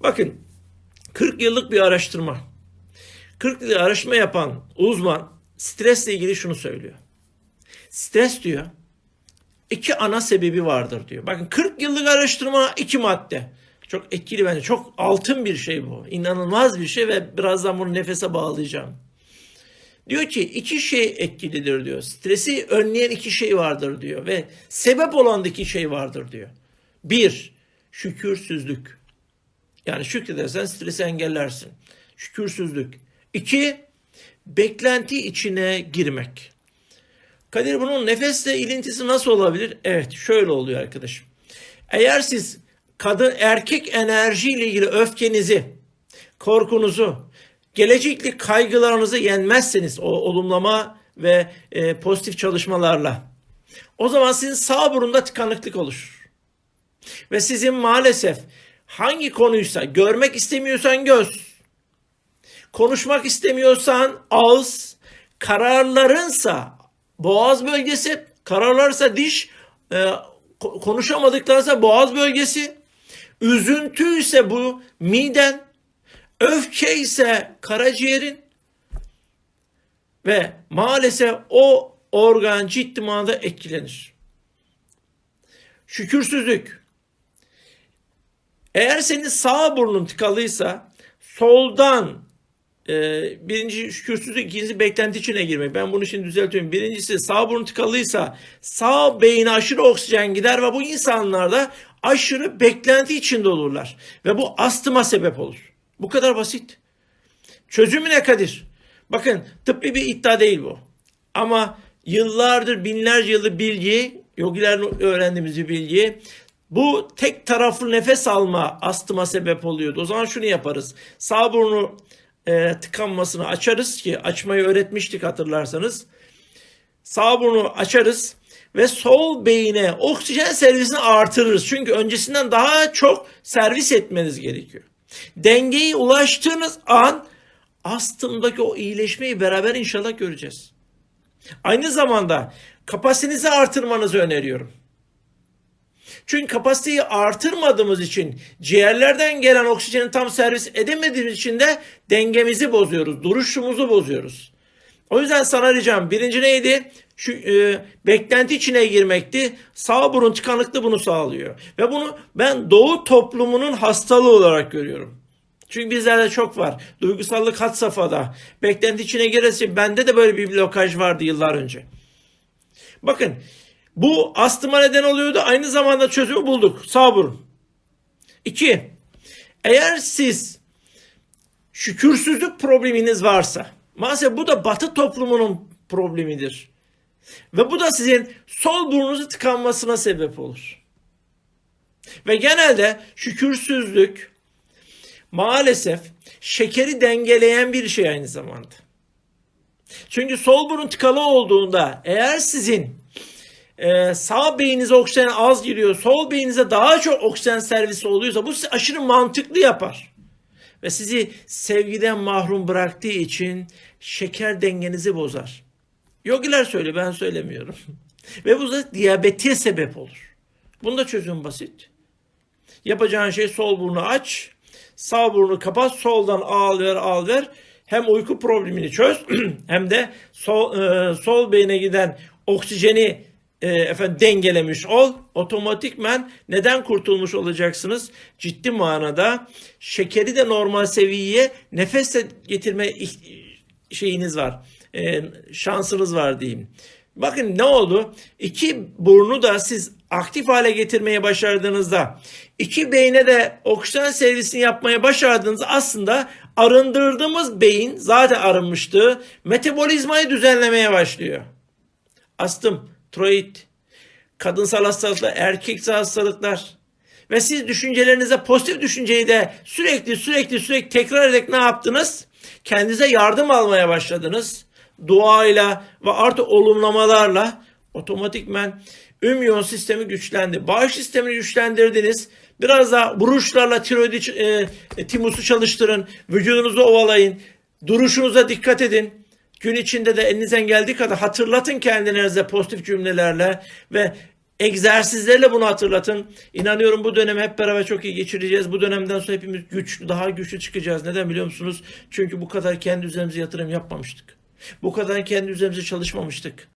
Bakın 40 yıllık bir araştırma. 40 yıllık araştırma yapan uzman stresle ilgili şunu söylüyor. Stres diyor iki ana sebebi vardır diyor. Bakın 40 yıllık araştırma iki madde. Çok etkili bence. Çok altın bir şey bu. İnanılmaz bir şey ve birazdan bunu nefese bağlayacağım. Diyor ki iki şey etkilidir diyor. Stresi önleyen iki şey vardır diyor ve sebep olan iki şey vardır diyor. Bir, şükürsüzlük. Yani şükredersen stresi engellersin. Şükürsüzlük. İki, beklenti içine girmek. Kadir bunun nefesle ilintisi nasıl olabilir? Evet şöyle oluyor arkadaşım. Eğer siz kadın erkek enerjiyle ilgili öfkenizi, korkunuzu, gelecekli kaygılarınızı yenmezseniz o olumlama ve e, pozitif çalışmalarla o zaman sizin sağ burunda tıkanıklık oluşur. Ve sizin maalesef hangi konuysa görmek istemiyorsan göz, konuşmak istemiyorsan ağız, kararlarınsa boğaz bölgesi, kararlarsa diş, e, ko- konuşamadıklarsa boğaz bölgesi, üzüntü ise bu miden, öfke ise karaciğerin. Ve maalesef o organ ciddi manada etkilenir. Şükürsüzlük. Eğer senin sağ burnun tıkalıysa soldan e, birinci şükürsüzlük, ikincisi beklenti içine girmek. Ben bunu şimdi düzeltiyorum. Birincisi sağ burun tıkalıysa sağ beyine aşırı oksijen gider ve bu insanlarda aşırı beklenti içinde olurlar. Ve bu astıma sebep olur. Bu kadar basit. Çözümü ne Kadir? Bakın tıbbi bir iddia değil bu. Ama yıllardır binlerce yıllık bilgi, yogilerin öğrendiğimiz bir bilgi. Bu tek taraflı nefes alma astıma sebep oluyordu. O zaman şunu yaparız. Sağ burnu e, tıkanmasını açarız ki açmayı öğretmiştik hatırlarsanız. Sağ burnu açarız ve sol beyine oksijen servisini artırırız. Çünkü öncesinden daha çok servis etmeniz gerekiyor. Dengeyi ulaştığınız an astımdaki o iyileşmeyi beraber inşallah göreceğiz. Aynı zamanda kapasitenizi artırmanızı öneriyorum. Çünkü kapasiteyi artırmadığımız için ciğerlerden gelen oksijeni tam servis edemediğimiz için de dengemizi bozuyoruz, duruşumuzu bozuyoruz. O yüzden sana ricam birinci neydi? Şu e, beklenti içine girmekti. Sağ burun tıkanıklığı bunu sağlıyor. Ve bunu ben doğu toplumunun hastalığı olarak görüyorum. Çünkü bizlerde çok var. Duygusallık had safhada. Beklenti içine girerse bende de böyle bir blokaj vardı yıllar önce. Bakın bu astıma neden oluyordu. Aynı zamanda çözümü bulduk. Sağ burun. İki. Eğer siz şükürsüzlük probleminiz varsa maalesef bu da batı toplumunun problemidir. Ve bu da sizin sol burnunuzu tıkanmasına sebep olur. Ve genelde şükürsüzlük maalesef şekeri dengeleyen bir şey aynı zamanda. Çünkü sol burun tıkalı olduğunda eğer sizin e, sağ beyninize oksijen az giriyor, sol beyninize daha çok oksijen servisi oluyorsa bu sizi aşırı mantıklı yapar. Ve sizi sevgiden mahrum bıraktığı için şeker dengenizi bozar. Yogiler söylüyor ben söylemiyorum. Ve bu da diyabetiye sebep olur. Bunda çözüm basit. Yapacağın şey sol burnu aç, sağ burnu kapat, soldan al ver al ver. Hem uyku problemini çöz hem de sol, e, sol beyne giden oksijeni e, efendim dengelemiş ol. Otomatikmen neden kurtulmuş olacaksınız? Ciddi manada şekeri de normal seviyeye nefesle getirme şeyiniz var. E, şansınız var diyeyim. Bakın ne oldu? İki burnu da siz aktif hale getirmeye başardığınızda, iki beyne de oksijen servisini yapmaya başardığınızda aslında arındırdığımız beyin zaten arınmıştı. Metabolizmayı düzenlemeye başlıyor. Astım, tiroid, kadınsal hastalıklar, erkeksel hastalıklar. Ve siz düşüncelerinize pozitif düşünceyi de sürekli sürekli sürekli tekrar ederek ne yaptınız? Kendinize yardım almaya başladınız. Duayla ve artı olumlamalarla otomatikmen ümyon sistemi güçlendi. Bağış sistemini güçlendirdiniz. Biraz daha vuruşlarla tiroidi, e, timusu çalıştırın. Vücudunuzu ovalayın. Duruşunuza dikkat edin. Gün içinde de elinizden geldiği kadar hatırlatın kendinize pozitif cümlelerle ve egzersizlerle bunu hatırlatın. İnanıyorum bu dönemi hep beraber çok iyi geçireceğiz. Bu dönemden sonra hepimiz güçlü, daha güçlü çıkacağız. Neden biliyor musunuz? Çünkü bu kadar kendi üzerimize yatırım yapmamıştık. Bu kadar kendi üzerimize çalışmamıştık.